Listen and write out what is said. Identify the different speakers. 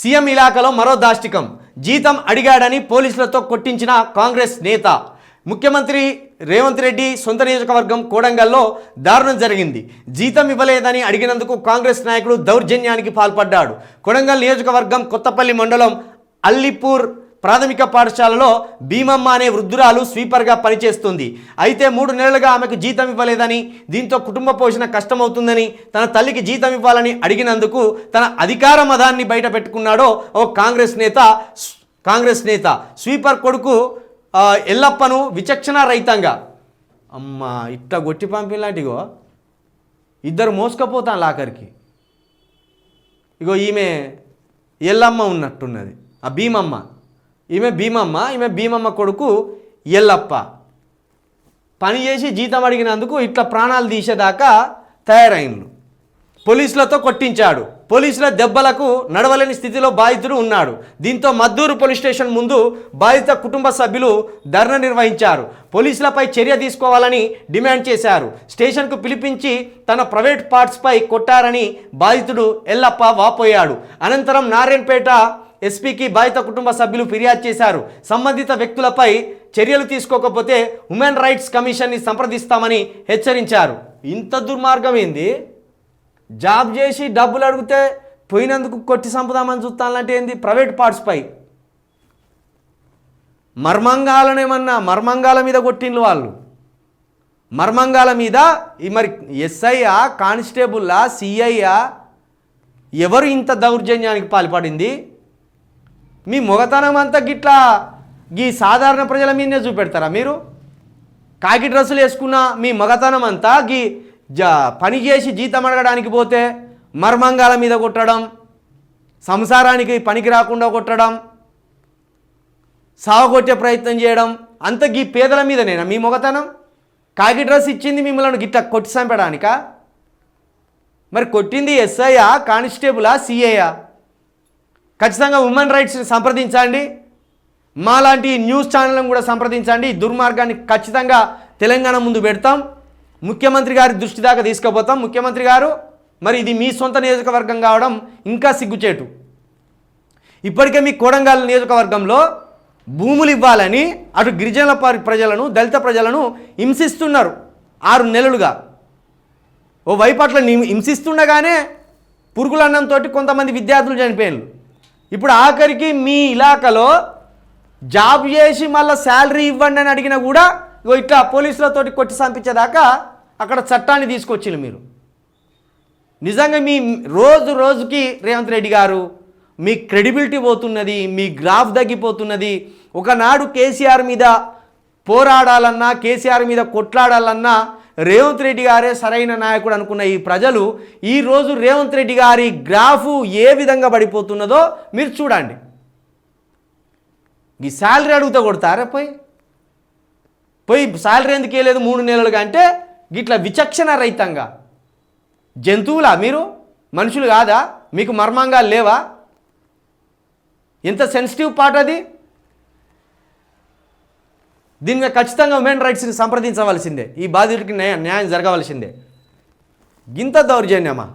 Speaker 1: CM ఇలాకాలో మరో దాష్టికం. జీతం అడిగాడని పోలీసులతో కొట్టించిన కాంగ్రెస్ నేత. ముఖ్యమంత్రి రేవంత్ రెడ్డి సొంత నియోజకవర్గం కోడంగల్లో దారుణం జరిగింది. జీతం ఇవ్వలేదని అడిగినందుకు కాంగ్రెస్ నాయకుడు దౌర్జన్యానికి పాల్పడ్డాడు. కొడంగల్ నియోజకవర్గం కొత్తపల్లి మండలం అల్లిపూర్ ప్రాథమిక పాఠశాలలో భీమమ్మ అనే వృద్ధురాలు స్వీపర్గా పనిచేస్తుంది. అయితే మూడు నెలలుగా ఆమెకు జీతం ఇవ్వలేదని దీంతో కుటుంబ పోషణ కష్టమవుతుందని తన తల్లికి జీతం ఇవ్వాలని అడిగినందుకు తన అధికార మదాన్ని బయట పెట్టుకున్నాడో ఓ కాంగ్రెస్ నేత కాంగ్రెస్ నేత. స్వీపర్ కొడుకు ఎల్లప్పను విచక్షణ రహితంగా. అమ్మ ఇట్ట గొట్టి పంపిలాంటిగో ఇద్దరు మోసుకపోతాను లాకర్కి. ఇగో ఈమె ఎల్లమ్మ ఉన్నట్టున్నది. ఆ భీమమ్మ. ఈమె భీమమ్మ ఈమె భీమమ్మ కొడుకు ఎల్లప్ప. పని చేసి జీతం అడిగినందుకు ఇట్లా ప్రాణాలు తీసేదాకా తయారైండ్లు పోలీసులతో కొట్టించాడు. పోలీసుల దెబ్బలకు నడవలేని స్థితిలో బాధితుడు ఉన్నాడు. దీంతో మద్దూరు పోలీస్ స్టేషన్ ముందు బాధిత కుటుంబ సభ్యులు ధర్నా నిర్వహించారు. పోలీసులపై చర్య తీసుకోవాలని డిమాండ్ చేశారు. స్టేషన్కు పిలిపించి తన ప్రైవేట్ పార్ట్స్పై కొట్టారని బాధితుడు ఎల్లప్ప వాపోయాడు. అనంతరం నారాయణపేట ఎస్పీకి బాధిత కుటుంబ సభ్యులు ఫిర్యాదు చేశారు. సంబంధిత వ్యక్తులపై చర్యలు తీసుకోకపోతే ఉమెన్ రైట్స్ కమిషన్ని సంప్రదిస్తామని హెచ్చరించారు. ఇంత దుర్మార్గం ఏంది జాబ్ చేసి డబ్బులు అడిగితే పోయినందుకు కొట్టి సంపుదామని చూస్తానంటే ఏంది? ప్రైవేట్ పార్ట్స్పై మర్మంగాలనేమన్నా మర్మంగాల మీద కొట్టిండ్రు వాళ్ళు? మర్మంగాల మీద ఈ మరి ఎస్ఐయా కానిస్టేబుల్లా సిఐయా ఎవరు ఇంత దౌర్జన్యానికి పాల్పడింది? మీ మొగతనం అంతా గిట్లా ఈ సాధారణ ప్రజల మీదనే చూపెడతారా మీరు? కాకి డ్రెస్సులు వేసుకున్న మీ మగతనం అంతా గీ జ పని చేసి జీతం అడగడానికి పోతే మర్మంగాల మీద కొట్టడం సంసారానికి పనికి రాకుండా కొట్టడం సావగొట్టే ప్రయత్నం చేయడం అంత గీ పేదల మీదనేనా మీ మొగతనం? కాకి డ్రెస్ ఇచ్చింది మిమ్మల్ని గిట్ట కొట్టి చంపడానిక? మరి కొట్టింది ఎస్ఐయా కానిస్టేబులా సిఐయా ఖచ్చితంగా ఉమెన్ రైట్స్ని సంప్రదించండి. మాలాంటి న్యూస్ ఛానల్ని కూడా సంప్రదించండి. ఈ దుర్మార్గాన్ని ఖచ్చితంగా తెలంగాణ ముందు పెడతాం. ముఖ్యమంత్రి గారి దృష్టి దాకా తీసుకుపోతాం. ముఖ్యమంత్రి గారు మరి ఇది మీ సొంత నియోజకవర్గం కావడం ఇంకా సిగ్గుచేటు. ఇప్పటికే మీ కోడంగల్ నియోజకవర్గంలో భూములు ఇవ్వాలని అటు గిరిజనుల ప్రజలను దళిత ప్రజలను హింసిస్తున్నారు ఆరు నెలలుగా. ఓ వైపు అట్లా హింసిస్తుండగానే పురుగుల అన్నంతో కొంతమంది విద్యార్థులు చనిపోయారు ఇప్పుడు ఆఖరికి మీ ఇలాకాలో జాబ్ చేసి మళ్ళీ శాలరీ ఇవ్వండి అని అడిగినా కూడా ఇగో ఇట్లా పోలీసులతోటి కొట్టి చంపించేదాకా అక్కడ చట్టాన్ని తీసుకొచ్చిండ్రు మీరు. నిజంగా మీ రోజు రోజుకి రేవంత్ రెడ్డి గారు మీ క్రెడిబిలిటీ పోతున్నది మీ గ్రాఫ్ తగ్గిపోతున్నది ఒకనాడు కేసీఆర్ మీద పోరాడాలన్నా కేసీఆర్ మీద కొట్లాడాలన్నా రేవంత్ రెడ్డి గారే సరైన నాయకుడు అనుకున్న ఈ ప్రజలు ఈరోజు రేవంత్ రెడ్డి గారి గ్రాఫు ఏ విధంగా పడిపోతున్నదో మీరు చూడండి. ఈ శాలరీ అడుగుతా కొడతారా పోయి? పోయి శాలరీ ఎందుకు వేయలేదు మూడు నెలలుగా అంటే గిట్లా విచక్షణ రహితంగా. జంతువులా మీరు? మనుషులు కాదా? మీకు మర్మంగా లేవా? ఎంత సెన్సిటివ్ పార్ట్ అది? దీని మీద ఖచ్చితంగా ఉమెన్ రైట్స్ని సంప్రదించవలసిందే. ఈ బాధితుడికి న్యాయం న్యాయం జరగవలసిందే. గింత దౌర్జన్యమా?